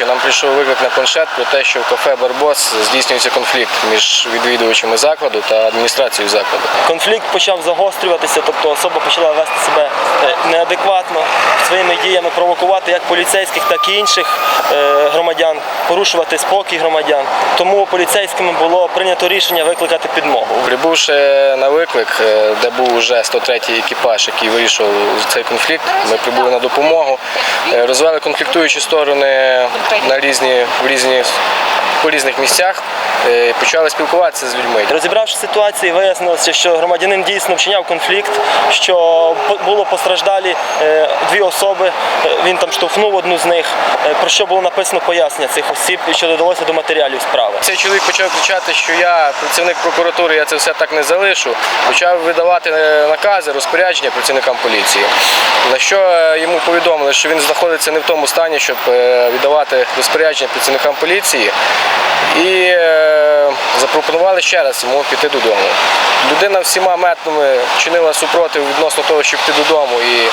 першої нам прийшов виклик на планшет про те, що в кафе Барбос здійснюється конфлікт між відвідувачами закладу та адміністрацією закладу. Конфлікт почав загострюватися, тобто особа почала вести себе е, неадекватно, своїми діями провокувати як поліцейських, так і інших е, громадян, порушувати спокій громадян. Тому поліцейськими було прийнято рішення викликати підмогу. Прибувши на виклик, е, де був вже 103-й екіпаж, який вирішував цей конфлікт, ми прибули на допомогу, розвели конфліктуючі сторони на різні, в різні, по різних місцях, е, почали спілкуватися з людьми. Розібравши ситуацію, вияснилося, що громадянин дійсно вчиняв конфлікт, що було постраждалі е, дві особи. Е, Він там штовхнув одну з них, про що було написано пояснення цих осіб, і що додалося до матеріалів справи. Цей чоловік почав кричати, що я працівник прокуратури, я це все так не залишу. Почав видавати накази, розпорядження працівникам поліції. На що йому повідомили, що він знаходиться не в тому стані, щоб віддавати розпорядження працівникам поліції. І е, запропонували ще раз йому піти додому. Людина всіма методами чинила супротив відносно того, щоб піти додому і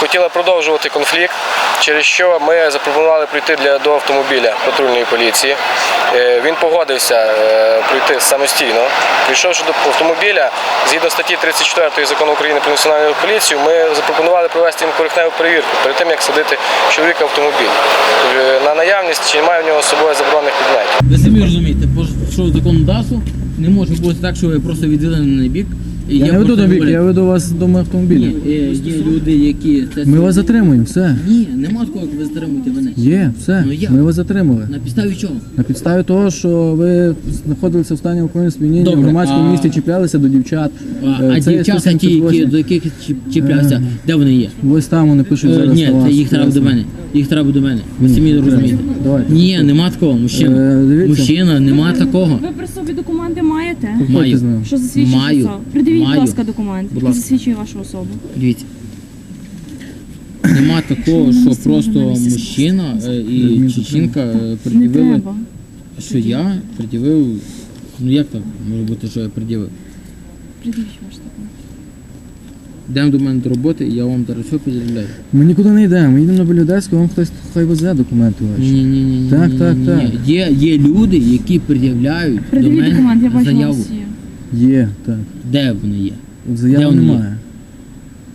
хотіла продовжувати конфлікт, через що ми запропонували прийти для, до автомобіля патрульної поліції. Е, Він погодився е, пройти самостійно. Прийшовши до автомобіля, згідно статті 34 закону України про національну поліцію, ми запропонували провести їм поверхневу перевірку перед тим, як садити чоловіка в автомобіль. На наявність, чи немає в нього з собою заборонених предметів. Ви самі розумієте, по що законодавству не може бути так, що ви просто відділені на бік. Я не веду просто до бік, говорю, я веду вас до мого автомобіля. Ні, е, є люди, які це Ми вас затримуємо, все. Ні, нема такого, як ви затримуєте мене. Є, все. Ну, як? Ми вас затримали. На підставі чого? На підставі того, що ви знаходилися в стані алкогольного сп'яніння, в Добре, громадському а- місті чіплялися до дівчат. А, Е, а це дівчата ті, які, 178. до яких чіп- чіплявся, де вони є? Ось там вони пишуть Е, зараз Ні, на вас. це їх треба до мене. Їх треба до мене. Ви самі розумієте. Давайте. Ні, нема такого, мужчина. Е, дивіться. Мужчина, нема такого. Ви при собі документи маєте? Маю. Що засвідчує Маю. Придивіть, Маю. будь ласка, документ, Будь який ласка. засвідчує вашу особу. Дивіться. Нема такого, що просто мужчина е, і чи жінка е, Не пред'явили, треба. що я пред'явив. Ну як так може бути, що я пред'явив? Придивіть ваш документ. Йдемо до мене до роботи, і я вам зараз все підробляю. Ми нікуди не йдемо, ми їдемо на Білюдецьку, вам хтось хай везе документи ваші. Ні, ні, ні, Так, так, так. Є, є люди, які пред'являють до мене документ, я бачу, у заяву. вас є. Є, так. Де вони є? От заяви вони є? немає.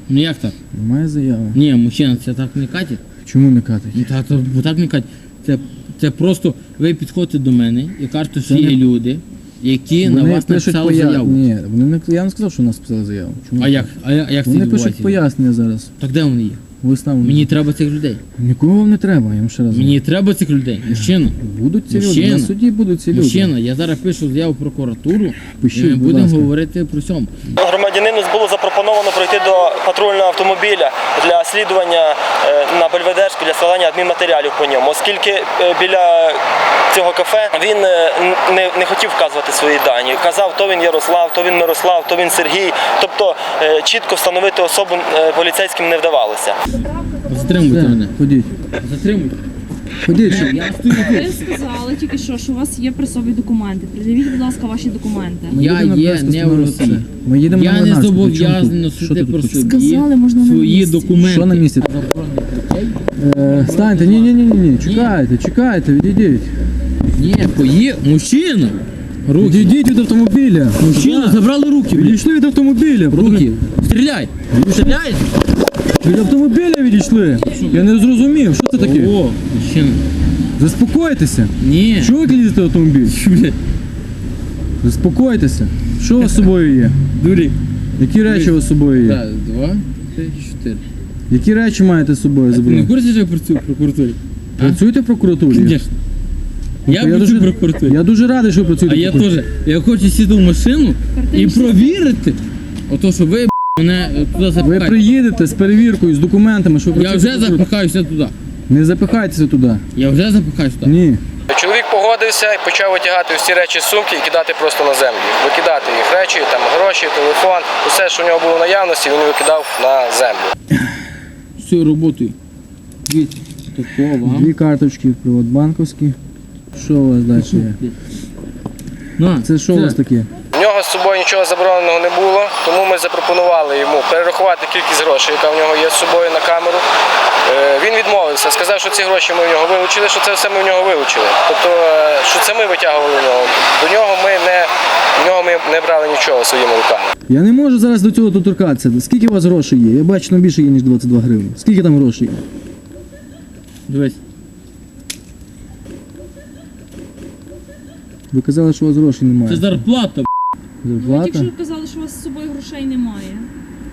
Ну як так? Немає заяви. Ні, мужчина, це так не катить. Чому не катить? Ну так, то, бо так не катить. Це, це просто ви підходите до мене і кажете, що Це є не- люди, які на вас написали поя... заяву. Ні, вони не... я не сказав, що у нас писали заяву. Чому? А як? А, я- а як це Вони пишуть відбувається? пояснення зараз. Так де вони є? Ось. Мені треба цих людей. Нікого вам не треба, я вам ще раз. Мені треба цих людей. Мужчина. Будуть ці люди, Мужчина. на суді будуть ці люди. Мужчина, я зараз пишу заяву в прокуратуру Пишіть, і ми будь будемо ласка. говорити про цьому. Громадянину було запропоновано пройти до патрульного автомобіля для слідування е, на Бельведерську для складання адмінматеріалів по ньому, оскільки е, біля цього кафе він е, не, не хотів вказувати свої дані. Казав, то він Ярослав, то він Мирослав, то він Сергій. Тобто е, чітко встановити особу е, поліцейським не вдавалося. Затримуйте Все, мене. ходіть. Затримуйте. Ходіть, щоб... Я стою Ви тут. сказали тільки що, що у вас є при собі документи. Придивіть, будь ласка, ваші документи. Ми Я їдемо на є не в Росії. Ми їдемо Я на не Луганську, зобов'язаний при чому тут? Що носити про собі Сказали, можна на свої місці. документи. Що на місці? Е, станьте, ні, ні, ні, ні, ні, чекайте, чекайте, відійдіть. Ні, пої... Мужчина! Руки. Відійдіть від автомобіля. Мужчина, забрали руки. блін. Відійшли від автомобіля. Руки. Стріляй. Стріляй. Від автомобіля відійшли. Я не зрозумів, що це таке? О, мужчина. Заспокойтеся. Ні. Чого ви лізете в автомобіль? Блядь, Заспокойтеся. Що у вас з собою є? Дурі. Які речі у вас з собою є? Так, два, три, чотири. Які речі маєте з собою Ти не забрати? курсі, що я працюю в прокуратурі? Працюєте в прокуратурі? Звісно. Я Я працюю дуже- в прокуратурі. Я дуже радий, що ви працюєте А в я прокуратурі. теж. Я хочу сісти в машину і провірити. Ото, що ви мене е, туди Ви приїдете з перевіркою, з документами, що ви Я працюєте вже запихаюся туди. Не запихайтеся туди. Я вже запихаюся туди. Ні. Чоловік погодився і почав витягати всі речі з сумки і кидати просто на землю. Викидати їх речі, там гроші, телефон, усе, що в нього було в наявності, він викидав на землю. Роботою. Такого. Дві карточки приватбанковські. Що у вас далі є? На, Це що у вас таке? В нього з собою нічого забороненого не було, тому ми запропонували йому перерахувати кількість грошей, яка в нього є з собою на камеру. Е, Він відмовився, сказав, що ці гроші ми в нього вилучили, що це все ми в нього вилучили. Тобто, е, що це ми витягували в нього. До нього ми не, в нього ми не брали нічого своїми руками. Я не можу зараз до цього доторкатися. Скільки у вас грошей є? Я бачу, там більше є, ніж 22 гривні. Скільки там грошей? є? Дивись. Ви казали, що у вас грошей немає. Це зарплата. б***. Ви Зарплата? тільки що казали, що у вас з собою грошей немає.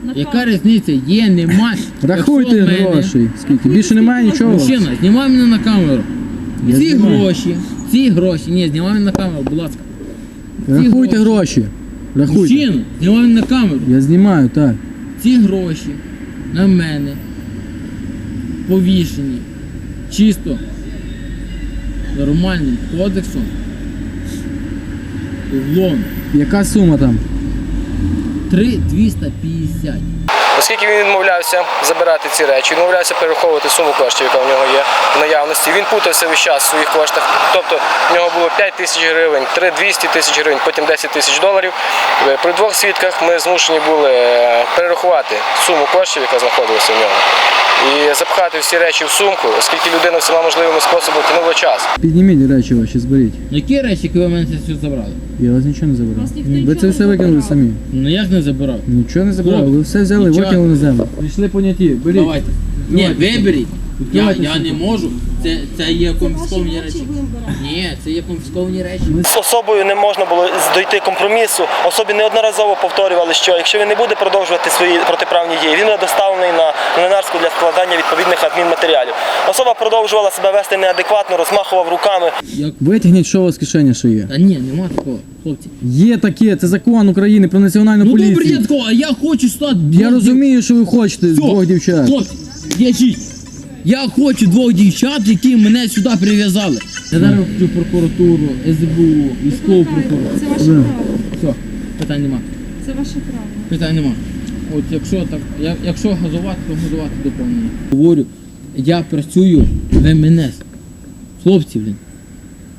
На Яка карту. різниця? Є, нема. Рахуйте Якщо в мене- грошей. Скільки? Більше немає нічого? у вас? Мужчина, знімай мене на камеру. Я ці знімаю. гроші, ці гроші, ні, знімай мене на камеру, будь ласка. Рахуйте гроші. Рахуйте. Мужчина, знімай мене на камеру. Я знімаю, так. Ці гроші на мене повішені чисто нормальним кодексом. Углом Яка сума там? 3250. Оскільки він відмовлявся забирати ці речі, відмовлявся перераховувати суму коштів, яка в нього є в наявності. Він путався весь час в своїх коштах. Тобто в нього було 5 тисяч гривень, 3 200 тисяч гривень, потім 10 тисяч доларів. Е, При двох свідках ми змушені були е, перерахувати суму коштів, яка знаходилася в нього, і запхати всі речі в сумку, оскільки людина всіма можливими способами тягнула час. Підніміть речі ваші, зберіть. Які речі, які ви мене це забрали? Я вас нічого не забирав. Ви це все викинули самі. Ну як не забирав? Нічого не забрали. Ви все взяли, нічого. викинули на землю. Прийшли поняті. Беріть. Давайте. Ні, виберіть. Я, я не можу. Це, це є конфісковані речі. Ні, це є конфісковані речі. З особою не можна було дойти компромісу. Особі неодноразово повторювали, що якщо він не буде продовжувати свої протиправні дії, він буде доставлений на Млинарську для складання відповідних адмінматеріалів. Особа продовжувала себе вести неадекватно, розмахував руками. Як... Витягніть, що у вас в кишені ще є. Та ні, нема такого, хлопці. Є таке, це закон України про національну Ну добре, поліцію. я такого, а я хочу стати. Я розумію, що ви хочете Все, двох дівчат. Хлопці, біжіть. Я хочу двох дівчат, які мене сюди прив'язали. Я зараз хочу прокуратуру, СБУ, військову прокуратуру. Це ваше право. Все, питань нема. Це ваше право. Питань нема. От якщо так, я- якщо газувати, то газувати доповнення. Говорю, я працюю в МНС. Хлопці, блін.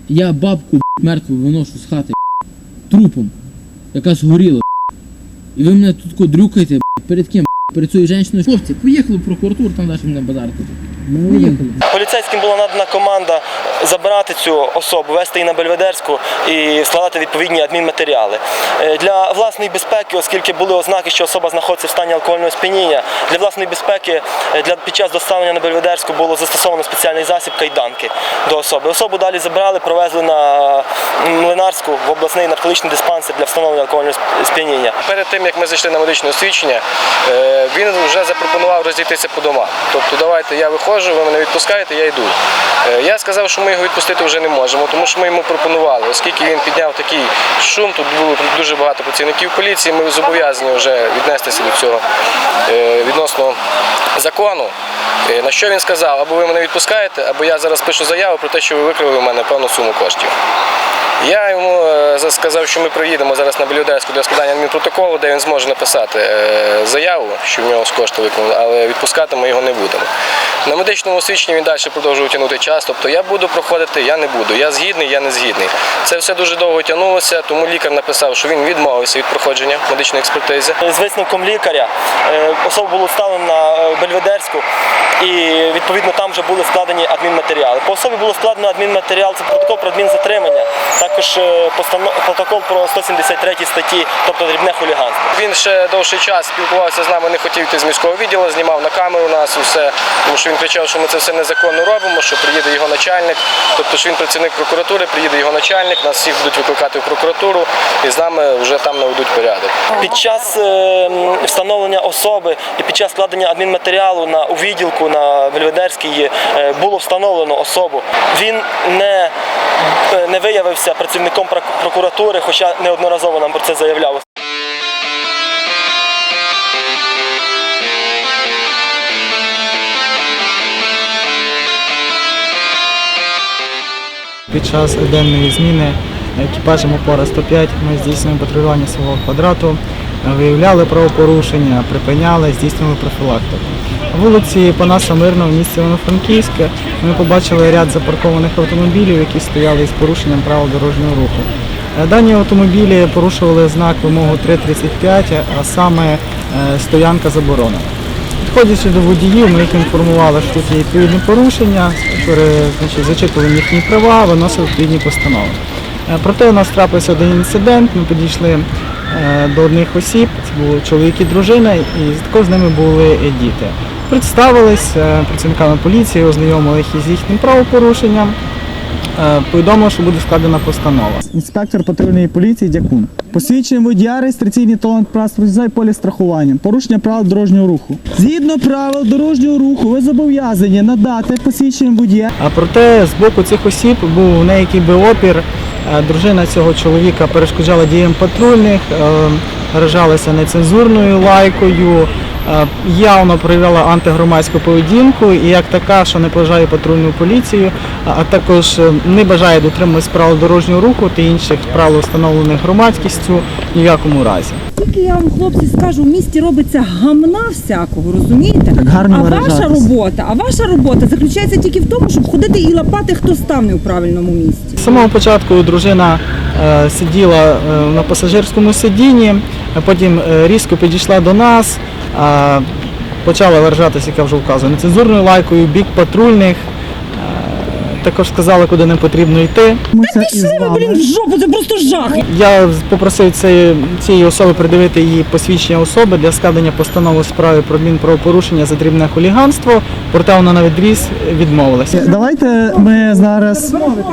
Я бабку б**, мертву виношу з хати б**, трупом, яка згоріла. І ви мене тут кодрюкаєте, перед ким? Перед цією жінкою. Хлопці, поїхали в прокуратуру, там далі мене базарити. Поліцейським була надана команда забирати цю особу, вести її на Бельведерську і складати відповідні адмінматеріали. Е, Для власної безпеки, оскільки були ознаки, що особа знаходиться в стані алкогольного сп'яніння, для власної безпеки е, для під час доставлення на Бельведерську було застосовано спеціальний засіб кайданки до особи. Особу далі забрали, провезли на Млинарську в обласний наркологічний диспансер для встановлення алкогольного сп'яніння. Перед тим як ми зайшли на медичне освідчення, е, він вже запропонував розійтися по домах. Тобто, давайте я виходжу, ви мене відпускаєте, я йду. Е, Я сказав, що ми його відпустити вже не можемо, тому що ми йому пропонували, оскільки він підняв такий шум, тут було дуже багато працівників поліції. Ми зобов'язані вже віднестися до цього е, відносно закону. Е, На що він сказав, або ви мене відпускаєте, або я зараз пишу заяву про те, що ви викрили у мене певну суму коштів. Я йому е, сказав, що ми приїдемо зараз на Білюдерську для складання адмінпротоколу, де він зможе написати е, заяву, що в нього з кошти виконали, але відпускати ми його не будемо. На медичному освідченні він далі продовжує тягнути час. Тобто я буду проходити, я не буду. Я згідний, я не згідний. Це все дуже довго тягнулося, тому лікар написав, що він відмовився від проходження медичної експертизи. З висновком лікаря е, особа була вставлена на Бельведерську і відповідно там вже були складені адмінматеріали. По особі було складено адмінматеріал, це протокол про адмінзатримання, також е, протокол про 173 статті, тобто дрібне хуліганство. Він ще довший час спілкувався з нами, не хотів йти з міського відділу, знімав на камеру нас усе, тому що він кричав, що ми це все незаконно робимо, що приїде його начальник. Тобто що він працівник прокуратури, приїде його начальник, нас всіх будуть викликати в прокуратуру і з нами вже там наведуть порядок. Під час е, встановлення особи і під час складення адмінматеріалу на у відділку на Бельведерській е, було встановлено особу. Він не, не виявився працівником прокуратури, хоча неодноразово нам про це заявляв. Під час денної зміни екіпажем опора 105 ми здійснюємо патрулювання свого квадрату, виявляли правопорушення, припиняли, здійснювали профілактику. Вулиці Панаса Мирного в місті Івано-Франківське ми побачили ряд запаркованих автомобілів, які стояли із порушенням правил дорожнього руху. Е, Дані автомобілі порушували знак вимогу 3.35, а саме е, стоянка заборонена. Підходячи до водіїв, ми їх інформували, що тут є відповідні порушення, значить, зачитували їхні права, виносили відповідні постанови. Е, Проте у нас трапився один інцидент, ми підійшли е, до одних осіб, це були чоловік і дружина, і також з ними були діти. Представились е, працівниками поліції, ознайомили їх із їхнім правопорушенням, повідомили, що буде складена постанова. Інспектор патрульної поліції Дякун. Посвідчуємо водія реєстраційний талант права і полі страхування. Порушення правил дорожнього руху. Згідно правил дорожнього руху, ви зобов'язані надати посвідчення водія. А проте з боку цих осіб був неякий би опір. Е, Дружина цього чоловіка перешкоджала діям патрульних, вражалася нецензурною лайкою, е, явно проявляла антигромадську поведінку і як така, що не поважає патрульну поліцію, а також е, не бажає дотримуватись правил дорожнього руху та інших правил, встановлених громадськістю ні в якому разі. Тільки я вам, хлопці, скажу, в місті робиться гамна всякого, розумієте? Так гарно а ваша робота, а ваша робота заключається тільки в тому, щоб ходити і лапати, хто став не в правильному місці. З самого початку дружина е, сиділа е, на пасажирському сидінні, а потім е, різко підійшла до нас, почала виражатися, як я вже вказую, нецензурною лайкою, бік патрульних. Також сказала, куди не потрібно йти. Ми це Що ви, блін, в жопу, це просто жах. Я попросив цієї, цієї особи придивити її посвідчення особи для складення постанови у справі про адмінправопорушення за дрібне хуліганство, проте вона на відріз відмовилася. Давайте ми зараз. Ти на моїх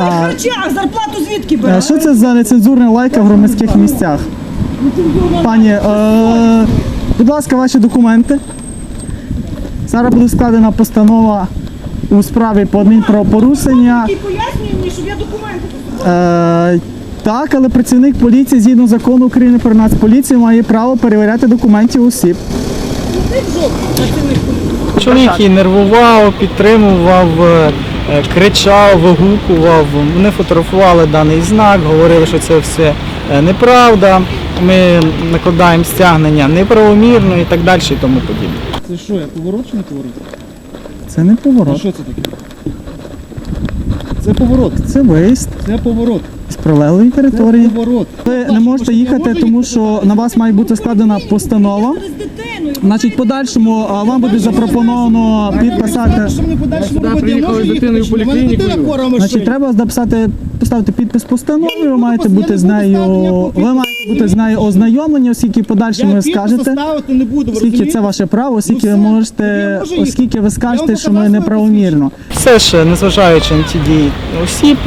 харчах зарплату звідки Е, береш? Що це за нецензурна лайка в громадських місцях? Пані, е, будь ласка, ваші документи. Зараз буде складена постанова у справі по адмінправопорушення. І пояснює мені, щоб я документи Е, так, але працівник поліції згідно закону України про нацполіцію має право перевіряти документів осіб. Чоловік її нервував, підтримував, е, кричав, вигукував. Вони фотографували даний знак, говорили, що це все неправда. Ми накладаємо стягнення неправомірно і так далі і тому подібне. Це що, я поворот чи не поворот? Це не поворот, Що це таке? Це поворот, це виїзд це поворот, з прилеглої території. поворот. Ви не можете їхати, тому що на вас має бути складена постанова. Значить, подальшому а, вам буде запропоновано підписати. Що мені подальше робити? Я можу їхати чи ні? У мене дитина хвора в Значить, треба написати, поставити підпис постанови. Ви маєте бути з нею. Ви маєте бути з нею ознайомлені, оскільки в подальшому ви скажете. не буду, Оскільки це ваше право, оскільки ви можете, оскільки ви скажете, що ми неправомірно. Все ж, незважаючи на ті дії осіб,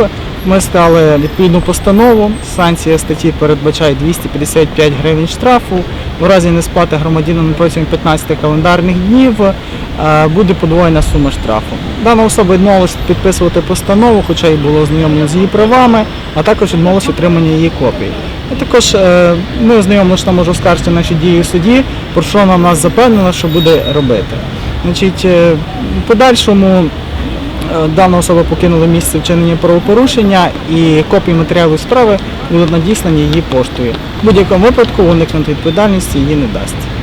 ми стали відповідну постанову. Санкція статті передбачає 255 гривень штрафу. У разі несплати громадянина протягом 15 календарних днів е, буде подвоєна сума штрафу. Дана особа відмовилася підписувати постанову, хоча й було ознайомлено з її правами, а також відмовилася отримання її копії. А також е, ми що вона може оскаржити наші дії у суді, про що вона нас запевнила, що буде робити. Значить, е, в подальшому Е, Дана особа покинула місце вчинення правопорушення і копії матеріалу справи будуть надіслані її поштою. В будь-якому випадку уникнути відповідальності її не дасть.